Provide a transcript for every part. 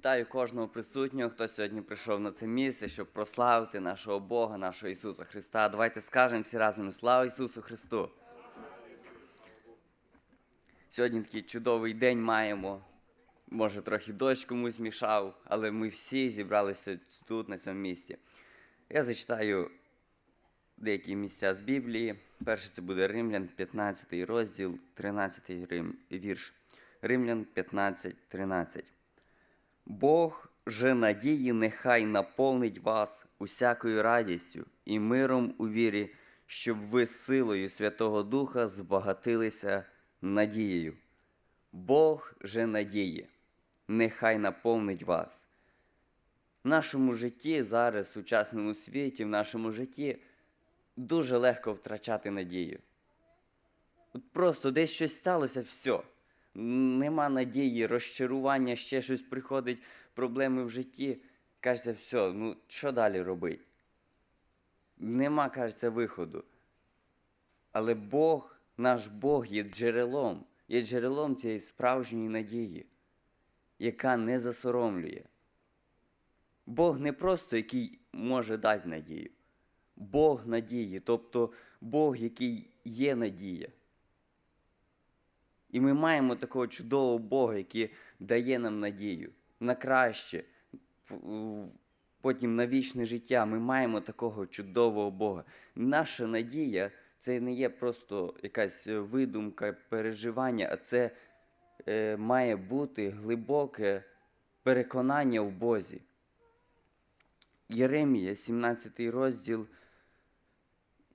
Вітаю кожного присутнього, хто сьогодні прийшов на це місце, щоб прославити нашого Бога, нашого Ісуса Христа. Давайте скажемо всі разом слава Ісусу Христу. Сьогодні такий чудовий день маємо. Може, трохи дощ комусь мішав, але ми всі зібралися тут, на цьому місці. Я зачитаю деякі місця з Біблії. Перше це буде Римлян, 15 розділ, 13 вірш. Римлян 15, 13. Бог же надії нехай наповнить вас усякою радістю і миром у вірі, щоб ви силою Святого Духа збагатилися надією. Бог же надії, нехай наповнить вас. В нашому житті зараз, в сучасному світі, в нашому житті дуже легко втрачати надію. От просто десь щось сталося, все. Нема надії, розчарування, ще щось приходить, проблеми в житті. Кажеться, все, ну що далі робити? Нема, кажеться, виходу. Але Бог, наш Бог є джерелом, є джерелом цієї справжньої надії, яка не засоромлює. Бог не просто який може дати надію. Бог надії, тобто Бог, який є надія. І ми маємо такого чудового Бога, який дає нам надію на краще, потім на вічне життя. Ми маємо такого чудового Бога. Наша надія це не є просто якась видумка, переживання, а це е, має бути глибоке переконання в Бозі. Єремія, 17 розділ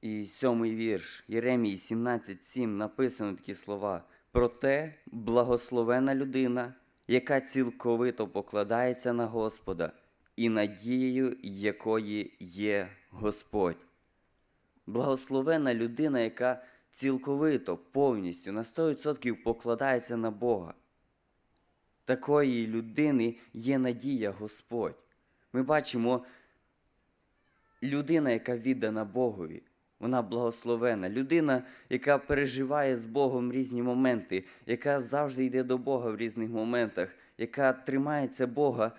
і сьомий вірш. Єремії 17.7 написано такі слова. Проте благословена людина, яка цілковито покладається на Господа, і надією якої є Господь. Благословена людина, яка цілковито, повністю на 100% покладається на Бога. Такої людини є надія Господь. Ми бачимо людина, яка віддана Богові, вона благословена. Людина, яка переживає з Богом різні моменти, яка завжди йде до Бога в різних моментах, яка тримається Бога,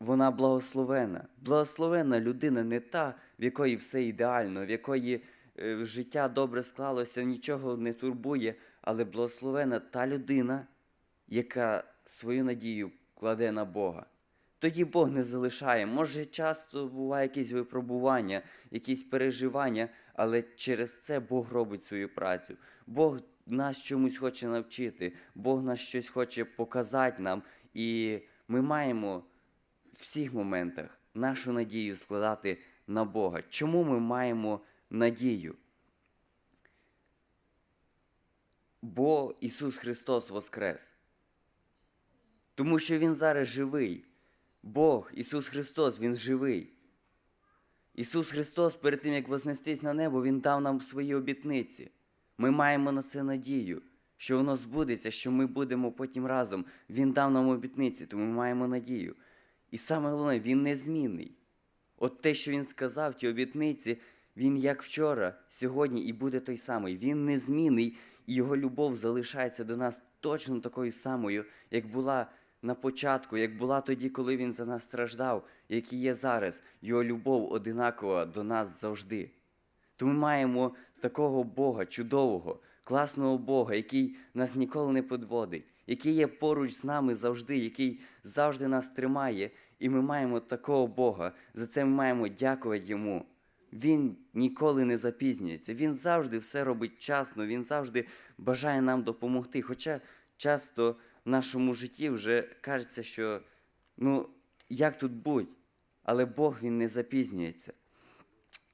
вона благословена. Благословена людина не та, в якої все ідеально, в якої е, життя добре склалося, нічого не турбує, але благословена та людина, яка свою надію кладе на Бога. Тоді Бог не залишає. Може, часто буває якісь випробування, якісь переживання, але через це Бог робить свою працю. Бог нас чомусь хоче навчити, Бог нас щось хоче показати нам, і ми маємо в всіх моментах нашу надію складати на Бога. Чому ми маємо надію? Бо Ісус Христос Воскрес. Тому що Він зараз живий. Бог, Ісус Христос, Він живий. Ісус Христос, перед тим, як вознестись на небо, Він дав нам свої обітниці. Ми маємо на це надію, що воно збудеться, що ми будемо потім разом. Він дав нам обітниці, тому ми маємо надію. І саме головне, Він незмінний. От те, що Він сказав, ті обітниці, Він як вчора, сьогодні і буде той самий. Він незмінний, і Його любов залишається до нас точно такою самою, як була на початку, як була тоді, коли Він за нас страждав, як і є зараз. Його любов одинакова до нас завжди. То ми маємо такого Бога, чудового, класного Бога, який нас ніколи не подводить, який є поруч з нами завжди, який завжди нас тримає. І ми маємо такого Бога. За це ми маємо дякувати Йому. Він ніколи не запізнюється. Він завжди все робить часно, він завжди бажає нам допомогти. Хоча часто нашому житті вже кажеться, що ну, як тут будь, але Бог він не запізнюється.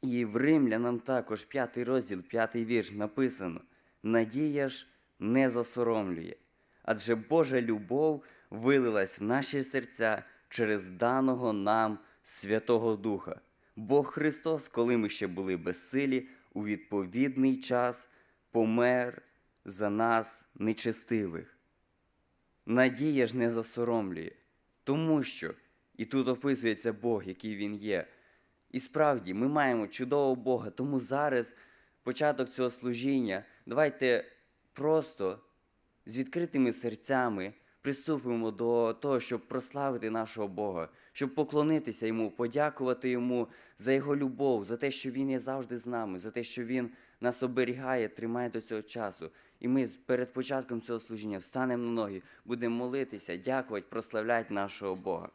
І в Римлянам також п'ятий розділ, п'ятий вірш написано: Надія ж не засоромлює, адже Божа любов вилилась в наші серця через даного нам Святого Духа. Бог Христос, коли ми ще були безсилі, у відповідний час помер за нас нечестивих. Надія ж не засоромлює, тому що, і тут описується Бог, який Він є. І справді ми маємо чудового Бога, тому зараз початок цього служіння. Давайте просто з відкритими серцями приступимо до того, щоб прославити нашого Бога, щоб поклонитися йому, подякувати йому за його любов, за те, що він є завжди з нами, за те, що він нас оберігає, тримає до цього часу. І ми перед початком цього служіння встанемо на ноги, будемо молитися, дякувати, прославляти нашого Бога.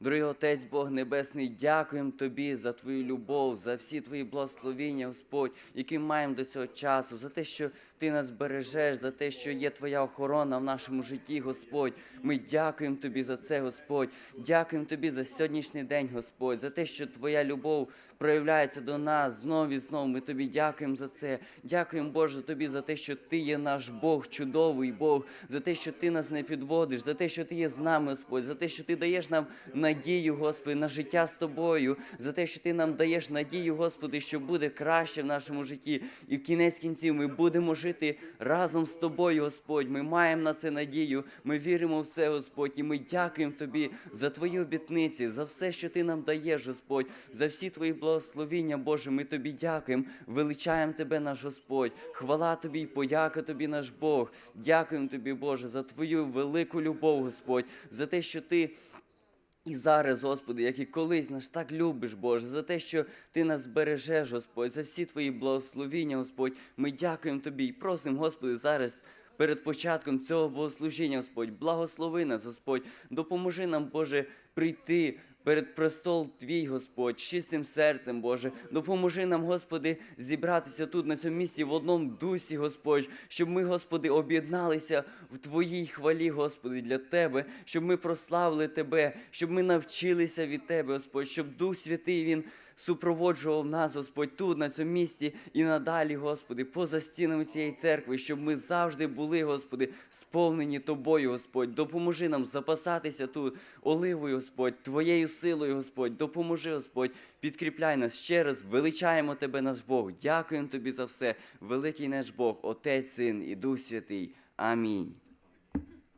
Дорогий Отець Бог Небесний, дякуємо Тобі за Твою любов, за всі Твої благословіння, Господь, які маємо до цього часу, за те, що Ти нас бережеш, за те, що є Твоя охорона в нашому житті, Господь. Ми дякуємо Тобі за це, Господь. Дякуємо Тобі за сьогоднішній день, Господь, за те, що Твоя любов проявляється до нас знов і знов. Ми Тобі дякуємо за це. Дякуємо, Боже, Тобі за те, що Ти є наш Бог, чудовий Бог, за те, що Ти нас не підводиш, за те, що Ти є з нами, Господь, за те, що Ти даєш нам надію, Господи, на життя з Тобою, за те, що Ти нам даєш надію, Господи, що буде краще в нашому житті. І в кінець кінців ми будемо жити разом з Тобою, Господь. Ми маємо на це надію. Ми віримо в це, Господь, і ми дякуємо Тобі за Твої обітниці, за все, що Ти нам даєш, Господь, за всі Твої благословіння, Боже. Ми Тобі дякуємо, величаємо Тебе, наш Господь. Хвала Тобі і подяка Тобі, наш Бог. Дякуємо Тобі, Боже, за Твою велику любов, Господь, за те, що Ти. І зараз, Господи, як і колись нас так любиш, Боже, за те, що Ти нас бережеш, Господь, за всі Твої благословіння, Господь. Ми дякуємо Тобі і просимо, Господи, зараз. Перед початком цього богослужіння, Господь, благослови нас, Господь, допоможи нам, Боже, прийти перед престол Твій, Господь, чистим серцем, Боже. Допоможи нам, Господи, зібратися тут, на цьому місці, в одному дусі, Господь, щоб ми, Господи, об'єдналися в Твоїй хвалі, Господи, для Тебе, щоб ми прославили Тебе, щоб ми навчилися від Тебе, Господь, щоб Дух Святий Він супроводжував нас, Господь, тут, на цьому місці і надалі, Господи, поза стінами цієї церкви, щоб ми завжди були, Господи, сповнені Тобою, Господь. Допоможи нам запасатися тут оливою, Господь, Твоєю силою, Господь. Допоможи, Господь, підкріпляй нас ще раз, величаємо Тебе, наш Бог. Дякуємо Тобі за все. Великий наш Бог, Отець, Син і Дух Святий. Амінь.